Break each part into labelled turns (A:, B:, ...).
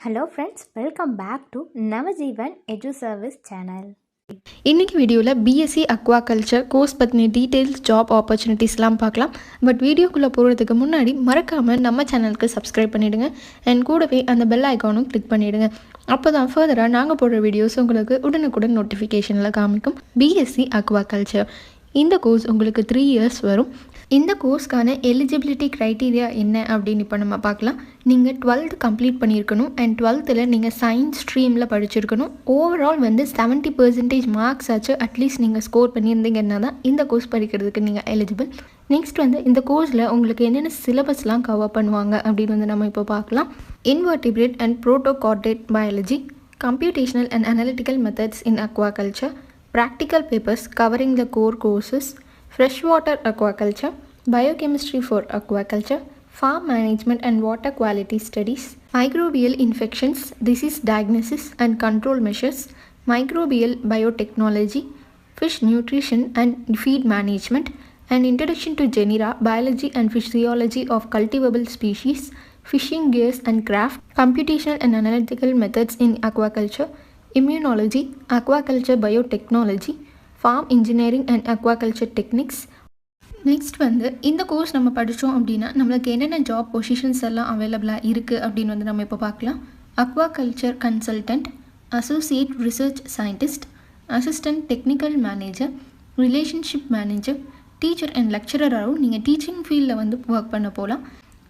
A: Hello friends welcome back to Navajeevan edu service channel
B: இன்றைக்கி வீடியோவில் BSc aquaculture course பற்றின details job ஆப்பர்ச்சுனிட்டிஸ்லாம் பார்க்கலாம். பட் வீடியோக்குள்ளே போகிறதுக்கு முன்னாடி மறக்காமல் நம்ம சேனலுக்கு சப்ஸ்கிரைப் பண்ணிவிடுங்க அண்ட் கூடவே அந்த பெல் ஐக்கானும் கிளிக் பண்ணிவிடுங்க அப்போ தான் ஃபர்தராக நாங்கள் போடுற வீடியோஸ் உங்களுக்கு உடனுக்குடன் நோட்டிஃபிகேஷனில் காமிக்கும். பிஎஸ்சி அக்வாகல்ச்சர் இந்த கோர்ஸ் உங்களுக்கு த்ரீ இயர்ஸ் வரும். இந்த கோர்ஸ்க்கான எலிஜிபிலிட்டி க்ரைட்டீரியா என்ன அப்படின்னு இப்போ நம்ம பார்க்கலாம். நீங்கள் டுவெல்த் கம்ப்ளீட் பண்ணியிருக்கணும். அண்ட் டுவெல்த்தில் நீங்கள் சயின்ஸ் ஸ்ட்ரீமில் படிச்சிருக்கணும். ஓவரால் வந்து செவன்ட்டி பர்சன்டேஜ் மார்க்ஸ் ஆச்சு. அட்லீஸ்ட் நீங்கள் ஸ்கோர் பண்ணியிருந்தீங்கன்னா தான் இந்த கோர்ஸ் படிக்கிறதுக்கு நீங்கள் எலிஜிபிள் நெக்ஸ்ட் வந்து இந்த கோர்ஸில் உங்களுக்கு என்னென்ன சிலபஸ்லாம் கவர் பண்ணுவாங்க அப்படின்னு வந்து நம்ம இப்போ பார்க்கலாம். Invertebrate and protochordate biology computational and analytical methods in aquaculture practical papers covering the core core fresh water aquaculture biochemistry for aquaculture farm management and water quality studies microbial infections disease diagnosis and control measures microbial biotechnology fish nutrition and feed management an introduction to genera biology and physiology of cultivable species fishing gears and craft computational and analytical methods in aquaculture immunology, aquaculture biotechnology, farm engineering and aquaculture techniques. Next வந்து இந்த course நம்ம படித்தோம் அப்படின்னா நம்மளுக்கு என்னென்ன job positions எல்லாம் அவைலபிளாக இருக்குது அப்படின்னு வந்து நம்ம இப்போ பார்க்கலாம். Aquaculture consultant associate research scientist assistant technical manager relationship manager teacher and லெக்சரராகவும் நீங்கள் டீச்சிங் ஃபீல்டில் வந்து ஒர்க் பண்ண போகலாம்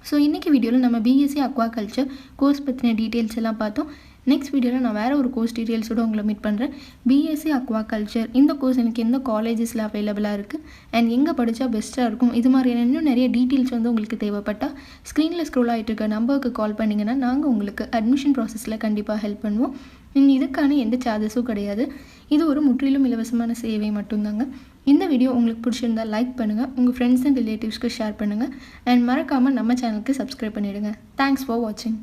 B: ஸோ இன்றைக்கி வீடியோவில் நம்ம பிஎஸ்சி அக்வாகல்ச்சர் கோர்ஸ் பற்றின டீட்டெயில்ஸ் எல்லாம் பார்த்தோம். நெக்ஸ்ட் வீடியோவில் நான் வேறு ஒரு கோர்ஸ் டீட்டெயில்ஸோடு உங்களை மீட் பண்ணுறேன் பிஎஸ்சி அக்வாகல்ச்சர் இந்த கோர்ஸ் எனக்கு எந்த காலேஜஸில் அவைலபிளாக இருக்குது அண்ட் எங்கே படித்தா பெஸ்ட்டாக இருக்கும்? இது மாதிரியான இன்னும் நிறைய டீட்டெயில்ஸ் வந்து உங்களுக்கு தேவைப்பட்டால் ஸ்க்ரீனில் ஸ்க்ரோல் ஆகிட்டு இருக்க நம்பருக்கு கால் பண்ணிங்கன்னா நாங்கள் உங்களுக்கு அட்மிஷன் ப்ராசஸில் கண்டிப்பாக ஹெல்ப் பண்ணுவோம். இதுக்கான எந்த சார்ஜஸும் கிடையாது. இது ஒரு முற்றிலும் இலவசமான சேவை மட்டும்தாங்க. இந்த வீடியோ உங்களுக்கு பிடிச்சிருந்தால் லைக் பண்ணுங்கள் உங்கள் ஃப்ரெண்ட்ஸ் அண்ட் ரிலேட்டிவ்ஸ்க்கு ஷேர் பண்ணுங்கள் அண்ட் மறக்காமல் நம்ம சேனலுக்கு சப்ஸ்கிரைப் பண்ணிவிடுங்க தேங்க்ஸ் ஃபார் வாட்சிங்